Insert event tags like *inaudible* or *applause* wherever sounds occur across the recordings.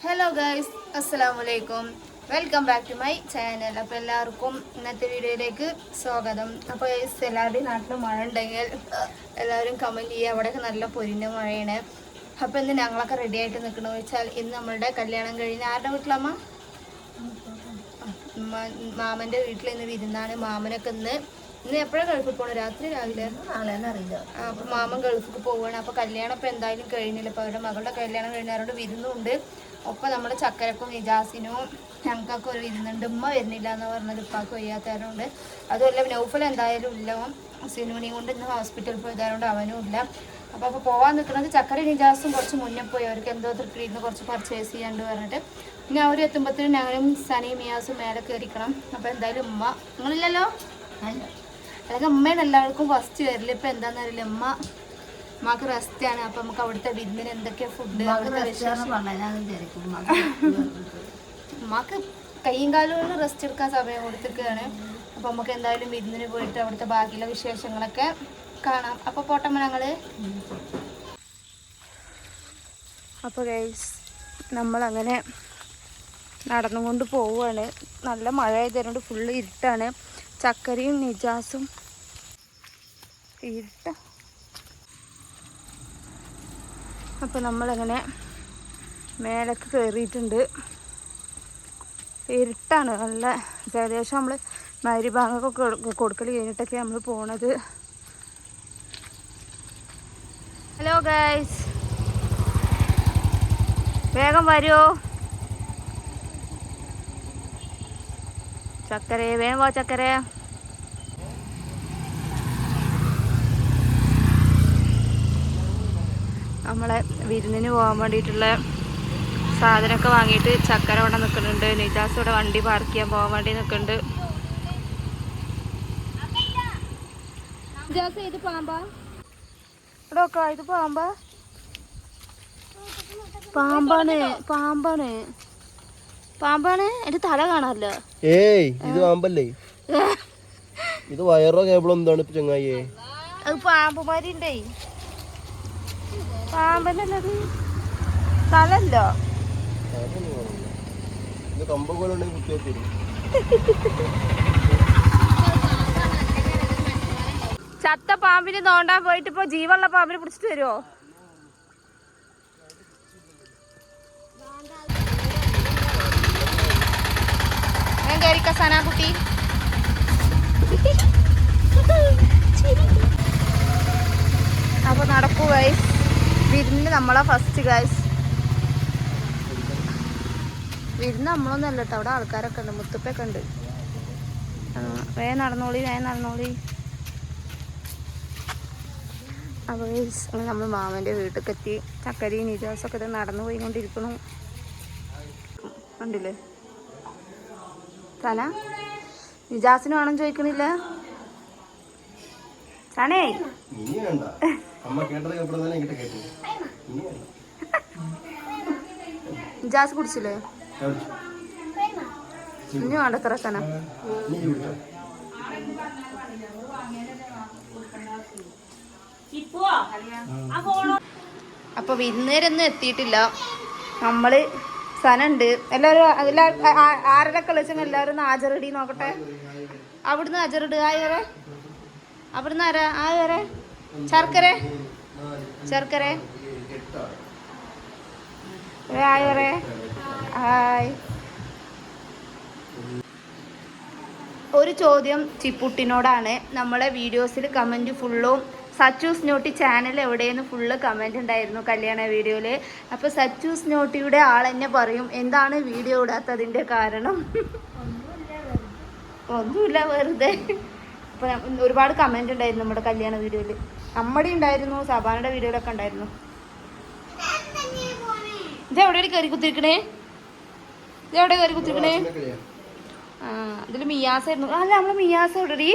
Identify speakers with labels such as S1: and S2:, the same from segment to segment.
S1: Hello guys അസ്സലാമു അലൈക്കും welcome back to my channel അപ്പോൾ എല്ലാവർക്കും ഇന്നത്തെ വീഡിയോയിലേക്ക് സ്വാഗതം അപ്പോൾ ഗൈസ് എല്ലാവരുടെയും നാട്ടിൽ മഴ ഉണ്ടെങ്കിൽ എല്ലാവരും കമന്റ് ചെയ്യുക അവിടെയൊക്കെ നല്ല പൊരിഞ്ഞ മഴയാണ് അപ്പോൾ ഇന്ന് ഞങ്ങളൊക്കെ റെഡി ആയിട്ട് നിൽക്കണമെന്ന് വെച്ചാൽ ഇന്ന് നമ്മളുടെ കല്യാണം കഴിഞ്ഞ് ആരുടെ വീട്ടിലമ്മ മാമന്റെ വീട്ടിൽ ഇന്ന് വിരുന്നാണ് മാമനൊക്കെ ഇന്ന് ഇന്ന് എപ്പോഴാണ് ഗൾഫിൽ പോകണം രാത്രി രാവിലെ?
S2: നാളെ അറിയില്ല.
S1: ആ, അപ്പൊ മാമൻ ഗൾഫിൽ പോവുകയാണ് അപ്പൊ കല്യാണം ഇപ്പൊ എന്തായാലും കഴിഞ്ഞില്ല. അപ്പൊ അവരുടെ മകളുടെ കല്യാണം കഴിഞ്ഞവരോട് വിരുന്നുണ്ട്. ഒപ്പം നമ്മുടെ ചക്കരക്കും ഇജാസിനും ഞങ്ങൾക്കൊക്കെ ഒരു വിരുന്നുണ്ട്. ഉമ്മ വരുന്നില്ല എന്ന് പറഞ്ഞത്. ഉപ്പാക്ക് വയ്യാത്തവരുണ്ട് അതുമല്ല നൗഫൽ എന്തായാലും ഇല്ല. സിനുമണിയും കൊണ്ട് ഇന്ന് ഹോസ്പിറ്റലിൽ പോയതായതുകൊണ്ട് അവനും ഇല്ല. അപ്പോൾ അപ്പോൾ പോവാൻ നിൽക്കുന്നത് ചക്കര നിജാസും കുറച്ച് മുന്നേ പോയി. അവർക്ക് എന്തോ തൃപ്തി ഇന്ന് കുറച്ച് പർച്ചേസ് ചെയ്യാണ്ട് പറഞ്ഞിട്ട്. പിന്നെ അവർ എത്തുമ്പോഴത്തേനും ഞങ്ങളും സനി മിയാസും മേലെ കയറിക്കണം അപ്പോൾ എന്തായാലും ഉമ്മ നിങ്ങളില്ലല്ലോ?
S2: അല്ല.
S1: അല്ലെങ്കിൽ അമ്മയാണ് എല്ലാവർക്കും ഫസ്റ്റ് വരില്ല ഇപ്പൊ എന്താണെന്ന് അറിയില്ല. അമ്മ അമ്മയ്ക്ക് റെസ്റ്റ് ആണ്. അപ്പൊ നമുക്ക് അവിടുത്തെ വിരുന്നിന് എന്തൊക്കെയാ ഫുഡ് അമ്മയ്ക്ക് കൈയും കാലും കൊണ്ട് റെസ്റ്റ് എടുക്കാൻ സമയം കൊടുത്തിരിക്കുകയാണ്. അപ്പൊ നമുക്ക് എന്തായാലും വിരുന്നിന് പോയിട്ട് അവിടുത്തെ ബാക്കിയുള്ള വിശേഷങ്ങളൊക്കെ കാണാം. അപ്പൊ പോട്ടമ്മ ഞങ്ങൾ. അപ്പോൾ ഗൈസ് നമ്മളങ്ങനെ നടന്നുകൊണ്ട് പോവുകയാണ്. നല്ല മഴ ആയതുകൊണ്ട് ഫുള്ള് ഇരുട്ടാണ്. ചക്കരയും നിജാസും ഇരുട്ട അപ്പോൾ നമ്മളങ്ങനെ മേലൊക്കെ കയറിയിട്ടുണ്ട് ഇരുട്ടാണ് നല്ല ഏകദേശം നമ്മൾ മരുഭാഗമൊക്കെ കൊടുക്കൽ കഴിഞ്ഞിട്ടൊക്കെ നമ്മൾ പോണത്. ഹലോ ഗൈസ് വേഗം വരുമോ ചക്കര വേഗം വാ ചക്കര. നമ്മളെ വിരുന്നിന് പോകാൻ വേണ്ടിയിട്ടുള്ള സാധനമൊക്കെ വാങ്ങിയിട്ട് ചക്കര അവിടെ നിൽക്കുന്നുണ്ട്. നിജാസ് ഇവിടെ വണ്ടി പാർക്ക് ചെയ്യാൻ പോകാൻ വേണ്ടി നിൽക്കുന്നുണ്ട്. നിജാസ് ഇത് പാമ്പാ? ഇവിടെ ഒക്കെ ഇത് പാമ്പാ? പാമ്പാണ് പാമ്പാണ്. പാമ്പാണ്? എന്റെ തല
S3: ഏയ് ഇത് പാമ്പല്ലേ? *laughs* ഇത് വയറോ കേബിളോ എന്താണ് ഇപ്പൊ ചങ്ങായിയെ?
S1: അത് പാമ്പുമാരിണ്ടേ. പാമ്പനല്ലത്?
S3: സ്ഥലല്ലോ കമ്പ പോലെ
S1: ചത്ത പാമ്പിന് നോണ്ടാൻ പോയിട്ട് ഇപ്പൊ ജീവനുള്ള പാമ്പിനെ പിടിച്ചിട്ട് വരുമോ ഞാൻ കയറിക്ക സനാകുട്ടി അപ്പൊ നടക്കൂ ഗൈസ് വിരുന്ന് നമ്മളാ ഫസ്റ്റ് ഗൈസ് വിരുന്ന് നമ്മളൊന്നും അല്ല കേട്ടോ അവിടെ ആൾക്കാരൊക്കെ ഉണ്ട്. മുത്തപ്പൊക്കെ ഉണ്ട്. വേ നടന്നോളി വേ നടന്നോളി. അപ്പോൾ നമ്മൾ മാമന്റെ വീട്ടിലേക്ക് എത്തി. ചക്കരി നിജാസൊക്കെ ഇത് നടന്നു പോയിക്കൊണ്ടിരിക്കണു കണ്ടില്ലേ? തന നിജാസിന് വേണം ചോദിക്കണില്ല? സനേ
S3: ഇനി വേണ്ട അമ്മ കേട്ടത് കേട്ടത് തന്നെ ஜாஸ் കേട്ടു. ഇനി വേണ്ട
S1: നിജാസ് കുടിച്ചില്ലേ?
S3: കഴിച്ചു.
S1: ഇനി വേണ്ടത്ര സന
S3: ഇനി ഇത് കുടിച്ചോ.
S1: അപ്പൊ വിരുന്നേരൊന്നും എത്തിയിട്ടില്ല. നമ്മൾ സനുണ്ട്. എല്ലാവരും എല്ലാ ആരുടെ വിളിച്ചെങ്കിൽ എല്ലാവരും ഒന്ന് ഹാജറിടി നോക്കട്ടെ. അവിടുന്ന് ഹാജറിട് ആയവരെ അവിടുന്ന് ആരാ? ആയി വരെ ശർക്കര? ശർക്കര? Hi hi. ഒരു ചോദ്യം ചിപ്പുട്ടിനോടാണ്. നമ്മളെ വീഡിയോസിൽ കമന്റ് ഫുള്ളും സച്ചൂസ് നോട്ടി ചാനൽ എവിടെയെന്ന് ഫുള്ള് കമന്റ് ഉണ്ടായിരുന്നു കല്യാണ വീഡിയോയിൽ അപ്പോൾ സച്ചൂസ് നോട്ടിയുടെ ആൾ എന്നെ പറയും എന്താണ് വീഡിയോ ഇടാത്തതിന്റെ കാരണം? ഒന്നുമില്ല വെറുതെ. അപ്പോൾ ഒരുപാട് കമന്റ് ഉണ്ടായിരുന്നു നമ്മുടെ കല്യാണ വീഡിയോയിൽ നമ്മുടെ ഉണ്ടായിരുന്നു സബാനയുടെ വീഡിയോയിലൊക്കെ ഉണ്ടായിരുന്നു. ഇത് എവിടെ കയറി കുത്തിരിക്കണേ? ഇത് എവിടെ കയറി കുത്തിരിക്കണേ?
S3: ആ അതിൽ
S1: ആ ആയിരുന്നു. അല്ല നമ്മൾ മിയാസ എവിടെടി?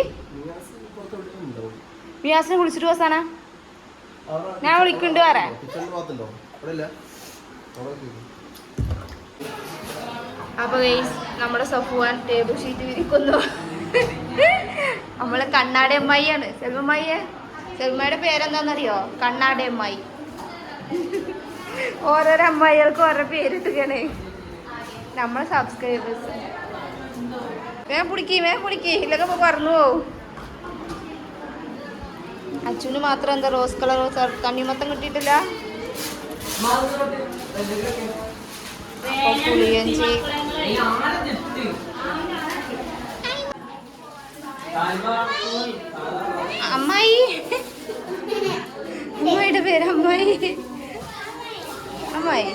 S1: മിയാസിനെ വിളിച്ചിട്ട് പോസാന ഞാൻ വിളിക്കുന്നുണ്ട്
S3: പറയാ
S1: അപ്പൊ നമ്മുടെ സഫുവാൻ ടേബിൾ ഷീറ്റ് വിരിക്കുന്നു. നമ്മൾ കണ്ണാടി അമ്മായിയാണ്. സെൽവമ്മയ്യെ സെൽമയുടെ പേരെന്താണെന്നറിയോ കണ്ണാടി അമ്മായി *laughs* ഓരോരോ അമ്മായികൾക്ക് ഓരോ പേരിട്ടുകണേ നമ്മൾ സബ്സ്ക്രൈബേഴ്സ് വേഗം പുടിക്കി വേഗം പുടിക്കി. ഇല്ലൊക്കെ ഇപ്പൊ പറഞ്ഞു പോവും. അച്ഛന് മാത്രം എന്താ റോസ് കളർ റോസ് തണ്ണിമത്തം കിട്ടിയിട്ടില്ല? അപ്പൊ പുളിയഞ്ചി. അമ്മായി. അമ്മായിയുടെ പേര് അമ്മായി. അമ്മായി.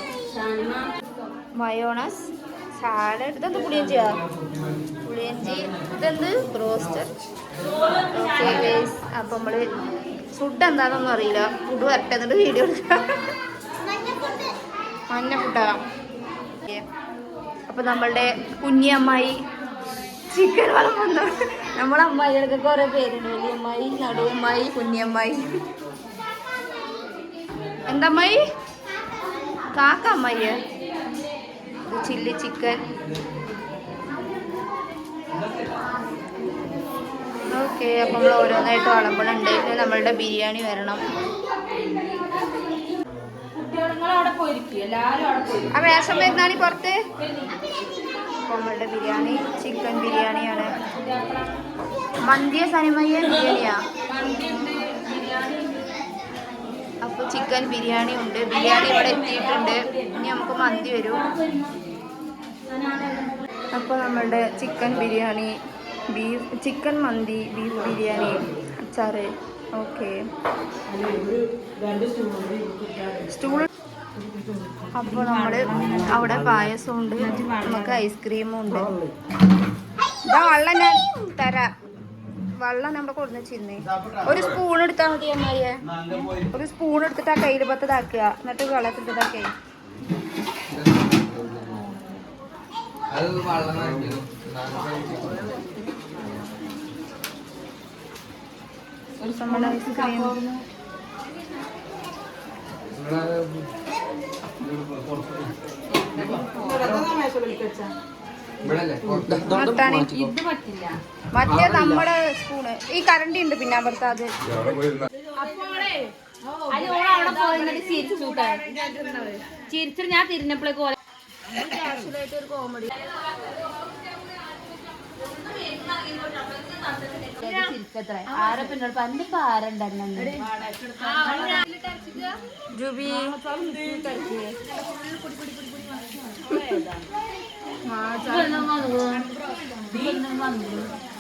S1: മയോണസ് സാലഡ് ഇതെന്ത് പുളിയഞ്ചിയാ? പുളിയഞ്ചി ഇതെന്ത്? ബ്രോസ്റ്റർ ഓക്കെ അപ്പം നമ്മൾ ഫുഡ് എന്താണെന്നൊന്നും അറിയില്ല. ഫുഡ് വരട്ടെ എന്നിട്ട് വീഡിയോ എടുക്കാം. മഞ്ഞ ഫുഡാ അപ്പം നമ്മളുടെ കുഞ്ഞിയമ്മായി ചിക്കൻ വളർത്തുന്നു നമ്മളെ അമ്മായികൾക്കൊക്കെ ഓരോ പേരുണ്ട്. വലിയമ്മായി നടുവമ്മായി കുഞ്ഞമ്മായി. എന്തമ്മായി? കാക്ക അമ്മായി ചില്ലി ചിക്കൻ. ഓക്കെ അപ്പം നമ്മൾ ഓരോന്നായിട്ട് വളമ്പണുണ്ട് ഇനി നമ്മളുടെ ബിരിയാണി വരണം. ആ വേഷം വരുന്നാണി പുറത്ത്? അപ്പം നമ്മളുടെ ബിരിയാണി ചിക്കൻ ബിരിയാണിയാണ്. മന്തിയ സനിമയ്യ ബിരിയാണിയാ? അപ്പോൾ ചിക്കൻ ബിരിയാണി ഉണ്ട്. ബിരിയാണി ഇവിടെ എത്തിയിട്ടുണ്ട്. ഇനി നമുക്ക് മന്തി വരും. അപ്പോൾ നമ്മളുടെ ചിക്കൻ ബിരിയാണി ബീഫ് ചിക്കൻ മന്തി ബീഫ് ബിരിയാണി അച്ചാറ്. ഓക്കെ. സ്റ്റൂൾ അപ്പോൾ നമ്മൾ അവിടെ പായസം ഉണ്ട് നമുക്ക് ഐസ്ക്രീമും ഉണ്ട് ഇതാ വെള്ളം ഞാൻ തരാം. വെള്ളം നമ്മൾ കൊടുന്ന് വെച്ചിരുന്നേ ഒരു സ്പൂൺ എടുത്താൽ മതി അമ്മയെ ഒരു സ്പൂൺ എടുത്തിട്ട് ആ കയ്യിൽ പത്തതാക്കുക എന്നിട്ട് വെള്ളത്തിട്ടതാക്കേ നമ്മുടെ ഐസ്ക്രീം. മറ്റേ നമ്മുടെ സ്പൂണ്. ഈ കറണ്ടി ഉണ്ട് പിന്നെ അപ്പുറത്ത് അത്.
S4: ചിരിച്ചിട്ട് ഞാൻ തിരിഞ്ഞപ്പോഴേക്ക്
S1: ഒരു കോമഡി
S4: ചിരിക്കത്ര ആരെ പിന്നോട് പണ്ടിപ്പോ ആരുണ്ടായിരുന്നു
S1: ജുബി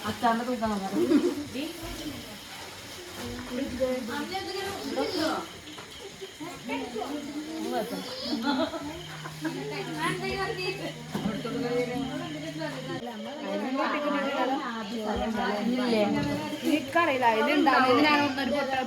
S4: അച്ചാറിന്റെ തൂക്കം
S1: എനിക്കറിയില്ല ഇതിലുണ്ടാവും ഞാൻ ഒന്നൊരു പൊട്ടാ